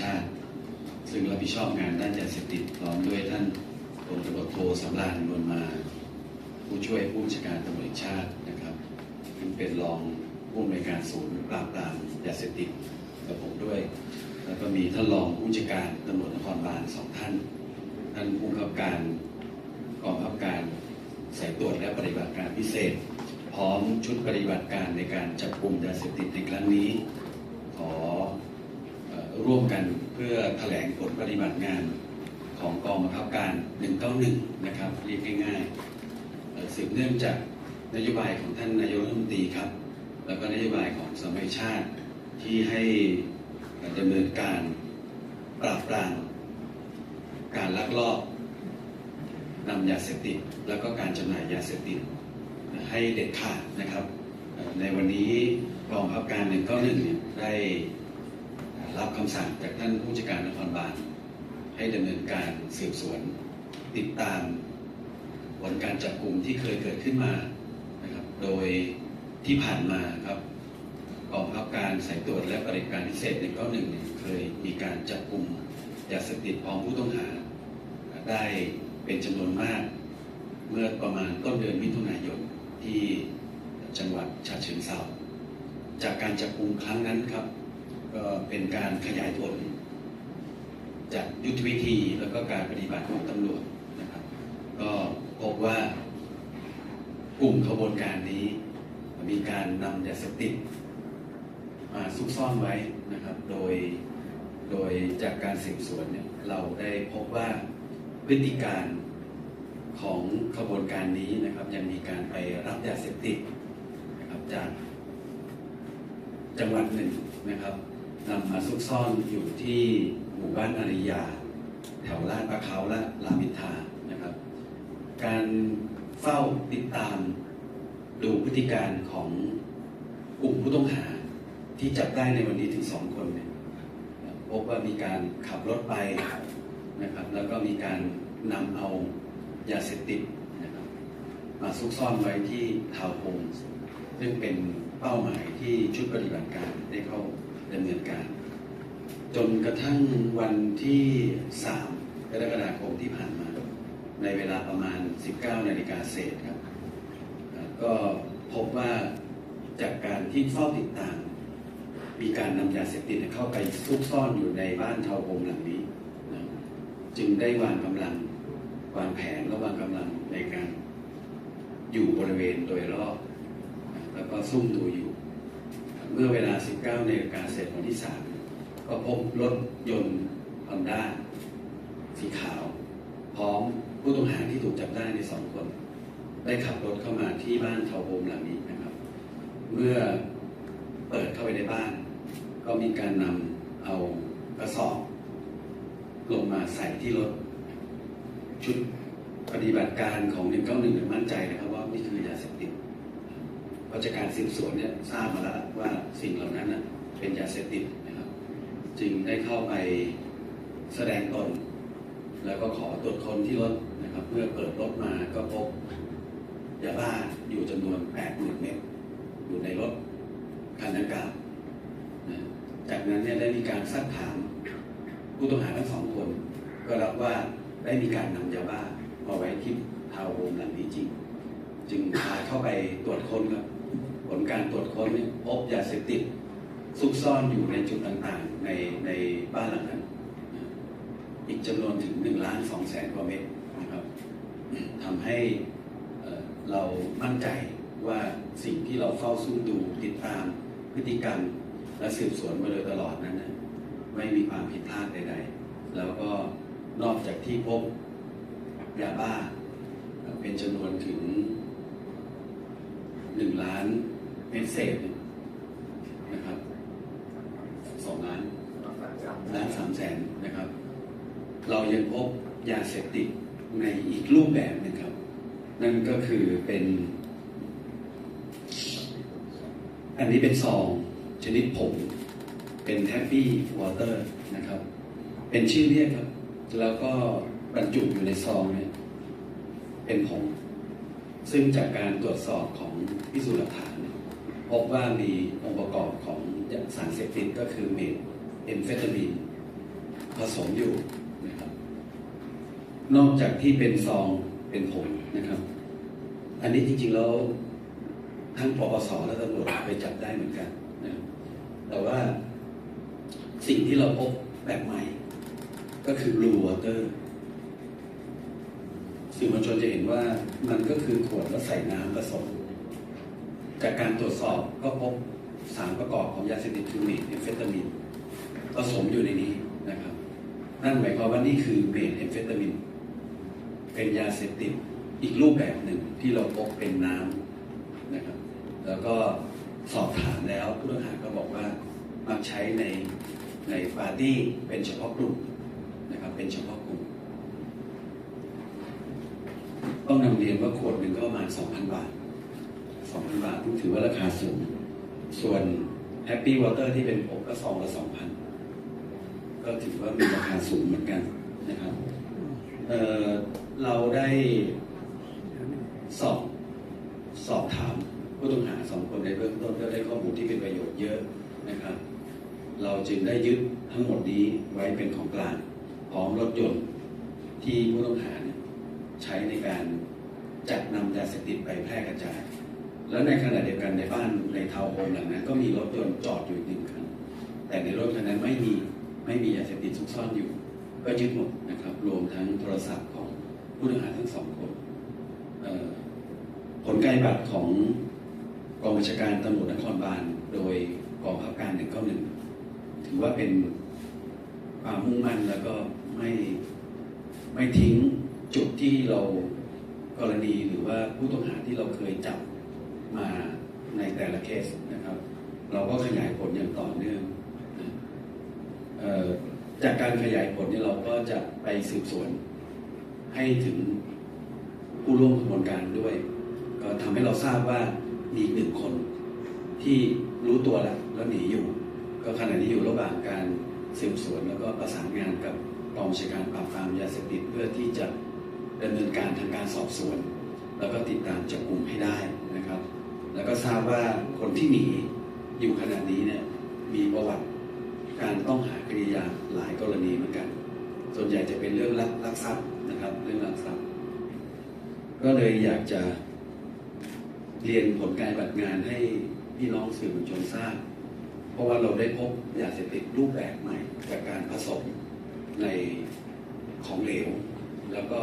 ชาติ ซึ่งรับผิดชอบงานด้านยาเสพติดพร้อมด้วยท่านพลตำรวจโทสำราญนวลมา ผู้ช่วยผู้บัญชาการตำรวจชาตินะครับซึ่งเป็นรองผู้อำนวยการศูนย์ปราบปรามยาเสพติดกับผมด้วย แล้วก็มีท่านรองผู้บัญชาการตำรวจนครบาลสองท่าน ท่านผู้กำกับการกองบังคับการสายตรวจและปฏิบัติการพิเศษ พร้อมชุดปฏิบัติการในการจับกลุ่มยาเสพติดในครั้งนี้ ขอเอ่อร่วมกันเพื่อแถลงผลป ฏิบัติงานของกองบังคับการ 191 นะครับเรียกง่ายๆสืบเนื่องจากนโยบายของท่านนายกรัฐมนตรีครับ แล้วก็นโยบายของสมัยชาติที่ให้ดำเนินการปราบปรามการลักลอบนำยาเสพติดแล้วก็การจำหน่ายยาเสพติดให้เด็ดขาดนะครับ ในวันนี้กองบังคับการ191เนี่ยได้รับคำสั่งจากท่านผู้จัดการนครบาล ให้ดำเนินการสืบสวนติดตามผลการจับกลุ่มที่เคยเกิดขึ้นมานะครับ โดยที่ผ่านมาครับกองบับการสายตรวจและปฏิบัติการพิเศษ191เนี่ยเคยมีการจับกลุ่มยาเสพติดพร้อมผู้ต้องหา ได้เป็นจำนวนมาก เมื่อประมาณต้นเดือนมิถุนายนที่จังหวัดฉะเชิงเทราจากการจับกลุ่มครั้งนั้นครับ ก็เป็นการขยายผล จากยุทธวิธีแล้วก็การปฏิบัติของตำรวจนะครับ ก็พบว่ากลุ่มขบวนการนี้ มีการนำยาเสพติดมาซุกซ่อนไว้นะครับ โดยโดยจากการสืบสวนเนี่ยเราได้พบว่าพฤติการของขบวนการนี้นะครับ ยังมีการไปรับยาเสพติดนะครับจากจังหวัดหนึ่งนะครับ นำมาซุกซ่อนอยู่ที่หมู่บ้านอาริยา แถวลาดประเขาและรามิทานะครับ การเฝ้าติดตามดูพฤติการของกลุ่มผู้ต้องหาที่จับได้ในวันนี้ถึงสองคนเนี่ยพบว่ามีการขับรถไปนะครับ แล้วก็มีการนำเอายาเสพติดนะครับมาซุกซ่อนไว้ที่ทาวน์โฮมซึ่งเป็นเป้าหมายที่ชุดปฏิบัติการได้เข้า ดำเนินการ จนกระทั่งวันที่ 3 กรกฎาคมที่ผ่านมา ในเวลาประมาณ 19 นาฬิกาเศษครับ ก็พบว่าจากการที่เฝ้าติดตาม มีการนำยาเสพติดเข้าไปซุกซ่อนอยู่ในบ้านทาวโฮมหลังนี้นะจึงได้วางกำลังวางแผนและวางกำลังในการอยู่บริเวณโดยรอบ แล้วก็ซุ่มดูอยู่ เมื่อเวลา 19นาฬิกาเสร็จวันที่ 3 ก็พบรถยนต์ฮอนด้าสีขาว พร้อมผู้ต้องหาที่ถูกจับได้ในสองคน ได้ขับรถเข้ามาที่บ้านทาวโฮมหลังนี้นะครับ เมื่อเปิดเข้าไปในบ้าน ก็มีการนำเอากระสอบ ลงมาใส่ที่รถ ชุดปฏิบัติการของ191มั่นใจนะครับว่านี่คือยาเสพติด ราะจากการสืบสวนเนี่ยทราบมาแล้วว่าสิ่งเหล่านั้นเป็นยาเสพติดนะครับ จึงได้เข้าไปแสดงตน แล้วก็ขอตรวจค้นที่รถนะครับ เมื่อเปิดรถมาก็พบยาบ้าอยู่จำนวน 80,000 เม็ดอยู่ในรถคันดังกล่าวนะจากนั้นเนี่ยได้มีการซักถามผู้ต้องหาทั้งสองคน ก็รับว่าได้มีการนำยาบ้ามาไว้ที่ทาวน์โฮมหลังนี้จริง จึงพาเข้าไปตรวจค้นครับ ลการตรวจค้นเนี่ยพบยาเสพติดซุกซ่อนอยู่ในจุดต่างๆในในบ้านหลังนั้น อีกจำนวนถึง1ล้าน2แสนกว่าเม็ดนะครับทำให้เรามั่นใจว่าสิ่งที่เราเฝ้าซุ่มดูติดตามพฤติกรรมและสืบสวนมาโดยตลอดนั้นนะไม่มีความผิดพลาดใดๆ แล้วก็นอกจากที่พบยาบ้า เป็นจำนวนถึงหนึ่งล้าน เม็ดเศษนะครับสองล้านล้านสามแสนนะครับ เรายังพบยาเสพติดในอีกรูปแบบหนึงครับ นั่นก็คือเป็น อันนี้เป็นซองชนิดผงเป็นแฮปปี้วอเตอร์นะครับ เป็นชื่อเรียกครับ แล้วก็บรรจุอยู่ในซองเนี่ยเป็นผงซึ่งจากการตรวจสอบของพิสูจน์หลักฐานเนี่ย พบว่ามีองค์ประกอบของสารเสพติดก็คือเมทเอมเฟตามีนผสมอยู่นะครับ นอกจากที่เป็นซองเป็นผงนะครับ อันนี้จริงๆแล้วทั้งปปสและตำรวจไปจับได้เหมือนกันนะครับแต่ว่าสิ่งที่เราพบแบบใหม่ ก็คือ blue water สื่อมวลชนจะเห็นว่ามันก็คือขวดแล้วใส่น้ำผสม จากการตรวจสอบก็พบสารประกอบของยาเสพติดคือเมทเอมเฟตามีนผสมอยู่ในนี้นะครับ นั่นหมายความว่านี่คือเมทเอมเฟตามีนเป็นยาเสพติดอีกรูปแบบหนึ่งที่เราพบเป็นน้ำนะครับ แล้วก็สอบถามแล้วผู้ต้องหาก็บอกว่ามักใช้ในในปาร์ตี้เป็นเฉพาะกลุ่มนะครับเป็นเฉพาะกลุ่ม ต้องนำเรียนว่าขวดหนึ่งก็ประมาณ2,000 บาท 2,000 บาทถือว่าราคาสูง ส่วนแฮปปี้วอเตอร์ที่เป็นผมก็ซองละ2,000 ก็ถือว่ามีราคาสูงเหมือนกันนะครับเเราได้สอบสอบถามผู้ต้องหาสองคนในเบื้องต้นก็ได้ข้อมูลที่เป็นประโยชน์เยอะนะครับ เราจึงได้ยึดทั้งหมดนี้ไว้เป็นของกลางพร้อมรถยนต์ที่ผู้ต้องหาใช้ในการจัดนำยาเสพติดไปแพร่กระจาย แล้วในขณะเดียวกันในบ้านในทาวน์โฮมหลังนั้น ก็มีรถยนต์จอดอยู่หนึ่งคันแต่ในรถคันนั้นไม่มีไม่มียาเสพติดซุกซ่อนอยู่ ก็ยึดหมดนะครับ รวมทั้งโทรศัพท์ของผู้ต้องหาทั้งสองคนผลการบัตรของกองบัญชาการตำรวจนครบาลโดยกองบังคับการหนึ่งเก้าหนึ่งถือว่าเป็นความมุ่งมั่นแล้วก็ไม่ไม่ทิ้งจุดที่เรากรณีหรือว่าผู้ต้องหาที่เราเคยจับ มาในแต่ละเคสนะครับ เราก็ขยายผลอย่างต่อเนื่องจากการขยายผลเนี่ยเราก็จะไปสืบสวนให้ถึงผู้ร่วมกระบวนการด้วย ก็ทำให้เราทราบว่ามีอีกหนึ่งคนที่รู้ตัวแล้วแล้วหนีอยู่ ก็ขณะนี้อยู่ระหว่างการสืบสวนแล้วก็ประสานงานกับกองบัญชาการปราบปรามยาเสพติดเพื่อที่จะดำเนินการทางการสอบสวน แล้วก็ติดตามจับกลุ่มให้ได้นะครับ แล้วก็ทราบว่าคนที่หนีอยู่ขณะนี้เนี่ยมีประวัติการต้องหาคดียาหลายกรณีเหมือนกัน ส่วนใหญ่จะเป็นเรื่องลักลักทรัพย์นะครับ เรื่องลักทรัพย์ ก็เลยอยากจะเรียนผลการปฏิบัติงานให้พี่น้องสื่อมวลชนทราบ เพราะว่าเราได้พบยาเสพติดรูปแบบใหม่จากการผสมในของเหลว แล้วก็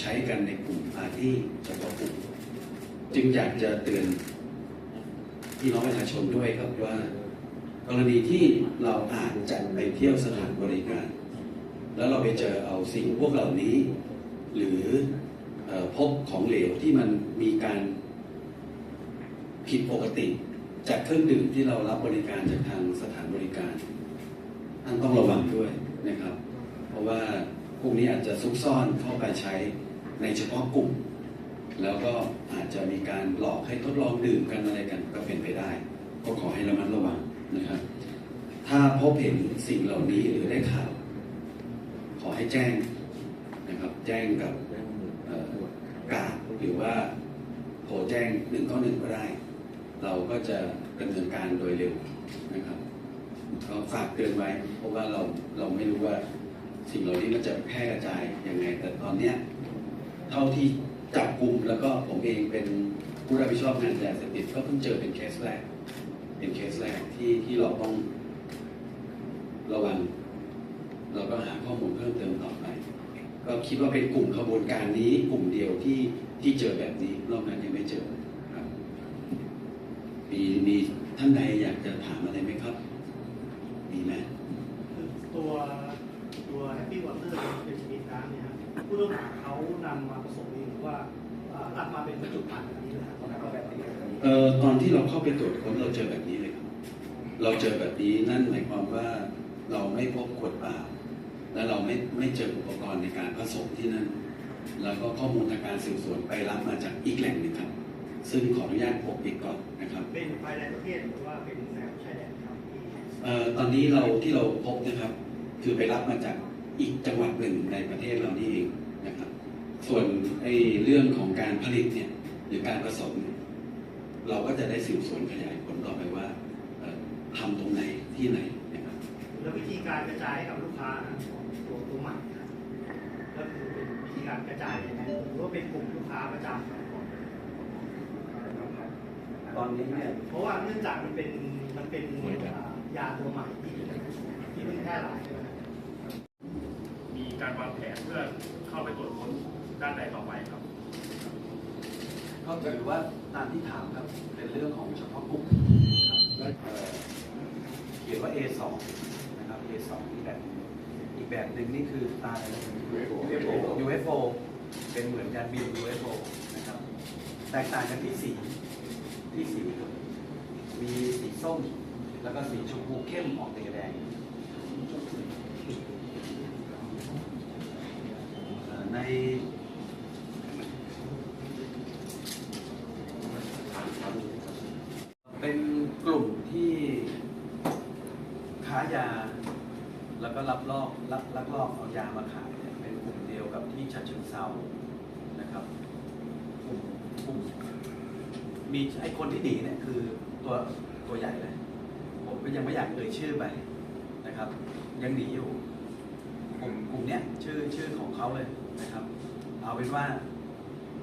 ใช้กันในกลุ่มปาร์ตี้เฉพาะกลุ่ม จึงอยากจะเตือนพี่น้องประชาชนด้วยครับว่า กรณีที่เราอาจจะไปเที่ยวสถานบริการ แล้วเราไปเจอเอาสิ่งพวกเหล่านี้ หรืออพบของเหลวที่มันมีการผิดปกติ จากเครื่องดื่มที่เรารับบริการจากทางสถานบริการท่านต้องระวังด้วยนะครับ เพราะว่าพวกนี้อาจจะซุกซ่อนเข้าไปใช้ในเฉพาะกลุ่ม แล้วก็อาจจะมีการหลอกให้ทดลองดื่มกันอะไรกันก็เป็นไปได้ ก็ขอให้ระมัดระวังนะครับ ถ้าพบเห็นสิ่งเหล่านี้หรือได้ข่าว ขอให้แจ้งนะครับ แจ้งกับกาดหรือว่าโทรแจ้งหนึ่งก็หนึ่งก็ได้ เราก็จะดำเนินการโดยเร็วนะครับก็ฝากเตือนไว้ เพราะว่าเราเราไม่รู้ว่าสิ่งเหล่านี้มันจะแพร่กระจายยังไง แต่ตอนเนี้ยเท่าที่ จับกลุ่มแล้วก็ผมเองเป็นผู้รับผิดชอบงานยาเสพติดก็เพิ่งเจอเป็นเคสแรก เป็นเคสแรกที่ที่เราต้องระวังเราก็หาข้อมูลเพิ่มเติมต่อไป ก็คิดว่าเป็นกลุ่มขบวนการนี้กลุ่มเดียวที่ที่เจอแบบนี้นอกนั้นยังไม่เจอครับ มีมีท่านใดอยากจะถามอะไรไหมครับ มีไหมตัวตัวแฮปปี้วอเตอร์เป็นชนิดน้ำเนี่ยผู้ต้องหาเขานำมาผสมเอง เป็นบรรจุภัณฑ์แบบนี้นะครับเขาแบบนี้เอ่อตอนที่เราเข้าไปตรวจค้นเราเจอแบบนี้เลยครับเราเจอแบบนี้นั่นหมายความว่าเราไม่พบขวดเปล่า และเราไม่ไม่เจออุปกรณ์ในการผสมที่นั่น แล้วก็ข้อมูลทางการสืบสวนไปรับมาจากอีกแหล่งหนึ่งครับ ซึ่งขออนุญาตปกปิดก่อนนะครับ เป็นภายในประเทศหรือว่าเป็นแนวชายแดนครับที่เอ่อตอนนี้เราที่เราพบนะครับ คือไปรับมาจากอีกจังหวัดหนึ่งในประเทศเรานี่เองนะครับ ส่วนไอ้เรื่องของการผลิตเนี่ยหรือการผสมเนี่ยเราก็จะได้สืบสวนขยายผลต่อไปว่าเอ่อทำตรงไหนที่ไหนนะครับแล้ววิธีการกระจายให้กับลูกค้านะของตัวตัวใหม่นะก็คือเป็นวิธีการกระจายยังไงหรือว่าเป็นกลุ่มลูกค้าประจำของตอนนี้เนี่ยเพราะว่าเนื่องจากมันเป็นมันเป็นยาตัวใหม่ที่ที่เพิ่งแพร่หลายมีการวางแผนเพื่อเข้าไปตรวจค้น ด้านใดต่อไปครับ ก็ถือว่าตามที่ถามครับเป็นเรื่องของเฉพาะกลุ่มครับเอ่อเขียนว่า A2 นะครับ A2 อีกแบบหนึ่งอีกแบบหนึ่งนี่คือตาอะไรนะ UFO UFO เป็นเหมือนการบิน UFO นะครับ แตกต่างกันที่สีที่สีครับมีสีส้ม แล้วก็สีชมพูเข้มออกแดงเอ่อใน เป็นกลุ่มที่ค้ายา แล้ว ก็รับลอกลักลักลอบเอายามาขายเนี่ยเป็นกลุ่มเดียวกับที่ฉะเชิงเซานะครับกลุ่มกลุ่มมีไอ้คนที่หนีเนี่ยคือตัวตัวใหญ่เลย ผมก็ยังไม่อยากเอ่ยชื่อไปนะครับ ยังหนีอยู่กลุ่มกลุ่มเนี้ยชื่อชื่อของเขาเลยนะครับ เอาเป็นว่า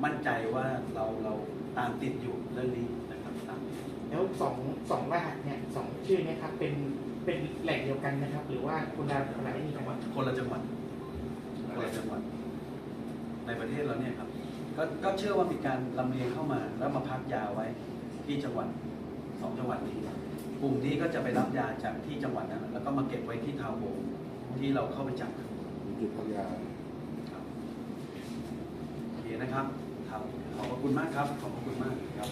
มั่นใจว่าเราเราตามติดอยู่เรื่องนี้นะครับตามติดแล้วสองสองรหัสเนี่ยสองชื่อเนี่ยครับเป็น เป็นแหล่งเดียวกันนะครับ หรือว่าคนละคนละที่จังหวัดคนละจังหวัดคนละจังหวัด ในประเทศเราเนี่ยครับก็ก็เชื่อว่ามีการลำเลียงเข้ามาแล้วมาพักยาไว้ที่จังหวัดสองจังหวัดนี้กลุ่มนี้ก็จะไปรับยาจากที่จังหวัดนั้น แล้วก็มาเก็บไว้ที่ทาวน์โฮมที่เราเข้าไปจับจุดพัทยาครับโอเคนะครับครับขอบพระคุณมากครับ ขอบพระคุณมากครับ